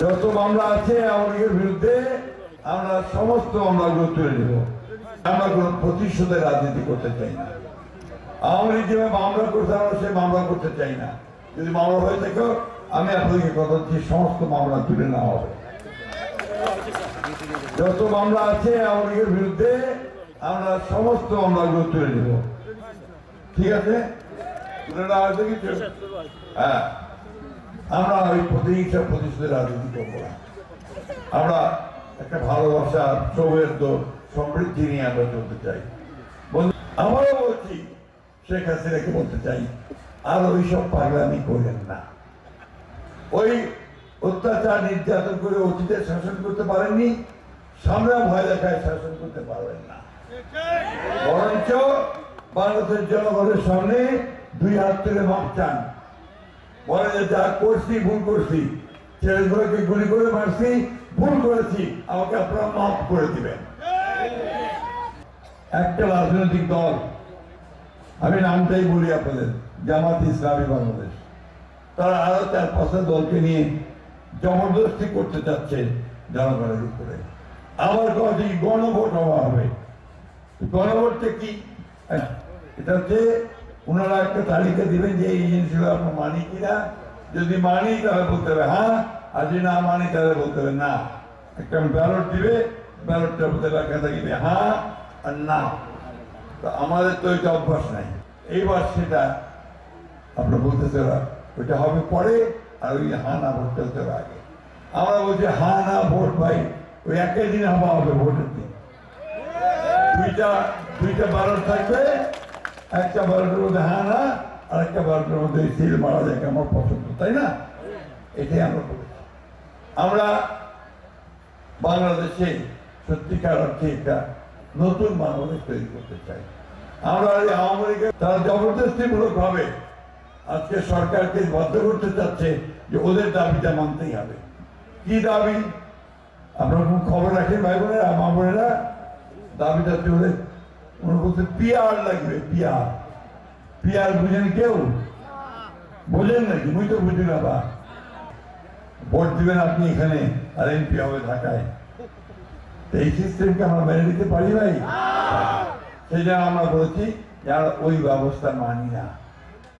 যত মামলা আছে আওয়ামী লীগের বিরুদ্ধে আমরা সমস্ত মামলাগুলো তুলে নেব। আমরা কোনো প্রতিশোধের রাজনীতি করতে চাই না। আওয়ামী লীগ যেভাবে মামলা করতে আমরা সে মামলা করতে চাই না। যদি মামলা হয়ে থাকে আমি আপনাদেরকে কথা দিচ্ছি সমস্ত মামলা তুলে নেওয়া হবে। যত মামলা আছে আওয়ামী লীগের বিরুদ্ধে আমরা সমস্ত মামলাগুলো তুলে নেব। ঠিক আছে? তুলে নেওয়া হয়েছে কিছু হ্যাঁ। আমরা ওই প্রতিহিংসা প্রতিশোধের রাজনীতি করব না। আমরা একটা ভালোবাসা সৌহার্দ্য সমৃদ্ধি নিয়ে আমরা চলতে চাই। বন্ধু, বলছি শেখ হাসিনাকে বলতে চাই আর ওইসব পাগলামি করেন না। ওই অত্যাচার নির্যাতন করে অতীতে শাসন করতে পারেননি সামনে ভয় দেখায় শাসন করতে পারবেন না। বরঞ্চ বাংলাদেশের জনগণের সামনে দুই হাত তুলে মাপ চান। যে করছি ভুল করছি ছেলেগুলোকে গুলি করে মারছি ভুল করেছি আমাকে আপনারা মাফ করে দিবেন। একটা রাজনৈতিক দল আমি নামটাই বলি আপনাদের জামাত ইসলামী বাংলাদেশ। তারা আরও চার পাঁচটা দলকে নিয়ে জবরদস্তি করতে চাচ্ছে জনগণের উপরে। আমার কথা গণভোট হওয়া হবে গণভোটটা কি? হ্যাঁ, এটা হচ্ছে ওনারা একটা তালিকা দিবেন যে এই জিনিসগুলো আমরা মানি কিনা। যদি মানি, তাহলে বলতে হবে হ্যাঁ? আর যদি না মানি, তাহলে বলতে হবে, না। একটা ব্যালট দিবে ব্যালটটার মধ্যে লেখা থাকবে হ্যাঁ আর না। তো আমাদের তো ওইটা অভ্যাস নাই। এইবার সেটা আপনার বলতেছে ওরা ওইটা হবে পরে, আর ওই হা না ভোটটা হতে হবে আগে। আমরা বলছি হা না ভোট ভাই, ওই একই দিন হওয়া হবে ভোটের দিন। দুইটা দুইটা বারোট থাকবে একটা বারোটের মধ্যে হ্যাঁ না আর একটা বারোটের মধ্যে সিল মারা যায় আমার পছন্দ, তাই না? এটাই আমরা বলেছি আমরা বাংলাদেশে সত্যিকার অর্থে একটা নতুন বাংলাদেশ তৈরি করতে চাই। আমরা এই আওয়ামী লীগের তারা জবরদস্তিমূলক ভাবে আজকে সরকারকে বাধ্য করতে চাচ্ছে যে ওদের দাবিটা মানতেই হবে। কি দাবি? আপনার কোন খবর রাখেন ভাই বোনেরা, মা বোনেরা, দাবিটা চলে পিয়ার লাগবে পিয়ার। পিয়ার বুঝেন কেউ? বোঝেন নাকি? মুই তো বুঝি না বা ভোট দিবেন আপনি এখানে আর এমপি হবে ঢাকায়। এই সিস্টেমকে আমরা মেনে নিতে পারি ভাই? সেই জন্য আমরা বলছি যে আমরা ওই ব্যবস্থা মানি না।